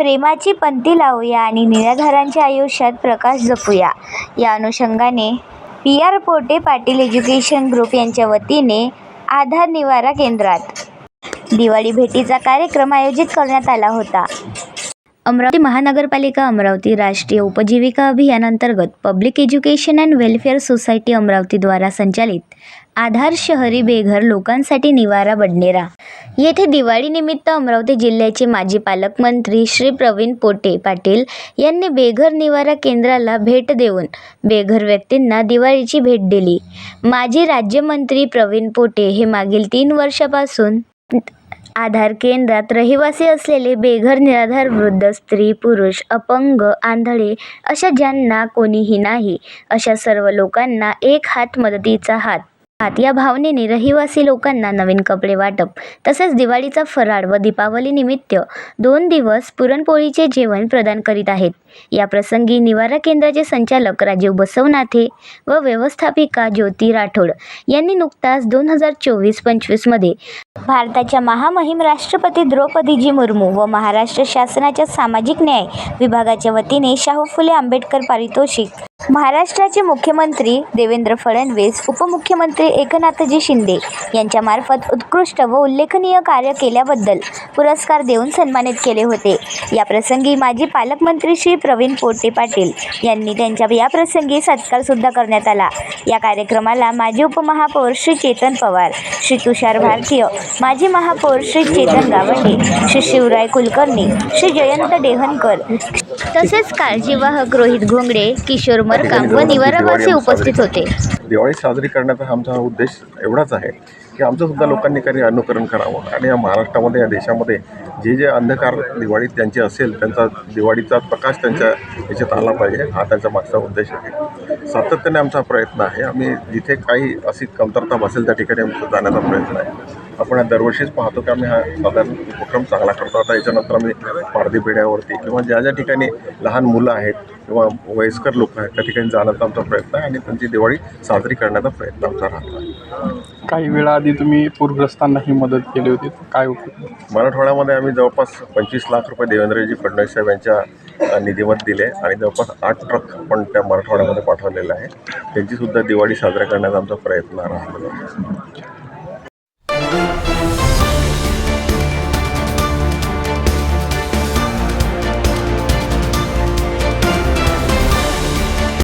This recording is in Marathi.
प्रेमाची पंथी लावूया आणि निराधारांच्या आयुष्यात प्रकाश जपूया. या अनुषंगाने P R Pote Patil education group यांच्या वतीने आधार निवारा केंद्रात दिवाळी भेटीचा कार्यक्रम आयोजित करण्यात आला होता. अमरावती महानगरपालिका अमरावती राष्ट्रीय उपजीविका अभियान अंतर्गत public education and welfare society अमरावतीद्वारा संचालित आधार शहरी बेघर लोकांसाठी निवारा बडनेरा. येथे दिवाळीनिमित्त अमरावती जिल्ह्याचे माजी पालकमंत्री श्री प्रवीण पोटे पाटील यांनी बेघर निवारा केंद्राला भेट देऊन बेघर व्यक्तींना दिवाळीची भेट दिली. माजी राज्यमंत्री प्रवीण पोटे हे मागील तीन वर्षापासून आधार केंद्रात रहिवासी असलेले बेघर निराधार वृद्ध स्त्री पुरुष अपंग आंधळे अशा ज्यांना कोणीही नाही अशा सर्व लोकांना एक हात मदतीचा हात या भावनेने रहिवासी लोकांना नवीन कपडे वाटप तसेच दिवाळीचा फराळ व दीपावलीनिमित्त दोन दिवस पुरणपोळीचे जेवण प्रदान करीत आहेत. या प्रसंगी निवारा केंद्राचे संचालक राजीव बसवनाथे व व्यवस्थापिका ज्योती राठोड यांनी नुकताच दोन हजार चोवीस पंचवीसमध्ये भारताच्या महामहिम राष्ट्रपती द्रौपदीजी मुर्मू व महाराष्ट्र शासनाच्या सामाजिक न्याय विभागाच्या वतीने शाहू फुले आंबेडकर पारितोषिक महाराष्ट्राचे मुख्यमंत्री देवेंद्र फडणवीस उपमुख्यमंत्री एकनाथजी शिंदे यांच्यामार्फत उत्कृष्ट व उल्लेखनीय कार्य केल्याबद्दल पुरस्कार देऊन सन्मानित केले होते. या प्रसंगी माजी पालकमंत्री श्री प्रवीण पोटे पाटील यांनी त्यांच्या या प्रसंगी करण्यात आला. या कार्यक्रमाला माजी उपमहापौर श्री चेतन पवार श्री तुषार भारतीय माजी महापौर श्री चेतन गावंडे श्री शिवराय कुलकर्णी श्री जयंत डेहनकर तसेच काळजीवाहक रोहित घोंगडे किशोर मरकाम व निवारावासी उपस्थित होते. दिवाळी साजरी करण्याचा आमचा उद्देश एवढाच आहे की आमचंसुद्धा लोकांनी काही अनुकरण करावं. आणि या महाराष्ट्रामध्ये या देशामध्ये जे जे अंधकार दिवाळीत त्यांचे असेल त्यांचा दिवाळीचा प्रकाश त्यांच्या याच्यात आला पाहिजे. हा त्यांचा मागचा उद्देश आहे. सातत्याने आमचा प्रयत्न आहे. आम्ही जिथे काही अशी कमतरता भासेल त्या ठिकाणी आमचा जाण्याचा प्रयत्न आहे. आपण दरवर्षीच पाहतो की आम्ही हा साधारण उपक्रम चांगला करतो. आता याच्यानंतर आम्ही पारधी पेढ्यावरती किंवा ज्या ज्या ठिकाणी लहान मुलं आहेत किंवा वयस्कर लोक आहेत त्या ठिकाणी जाण्याचा आमचा प्रयत्न आहे आणि त्यांची दिवाळी साजरी करण्याचा प्रयत्न आमचा राहतो. आहे काही वेळाआधी तुम्ही पूरग्रस्तांना ही मदत केली होती काय मराठवाड्यामध्ये आम्ही जवळपास पंचवीस लाख रुपये देवेंद्रजी फडणवीस साहेब यांच्या निधीमध्ये दिले आणि जवळपास आठ ट्रक आपण त्या मराठवाड्यामध्ये पाठवलेले आहे त्यांचीसुद्धा दिवाळी साजरा करण्याचा आमचा प्रयत्न राहिलेला आहे.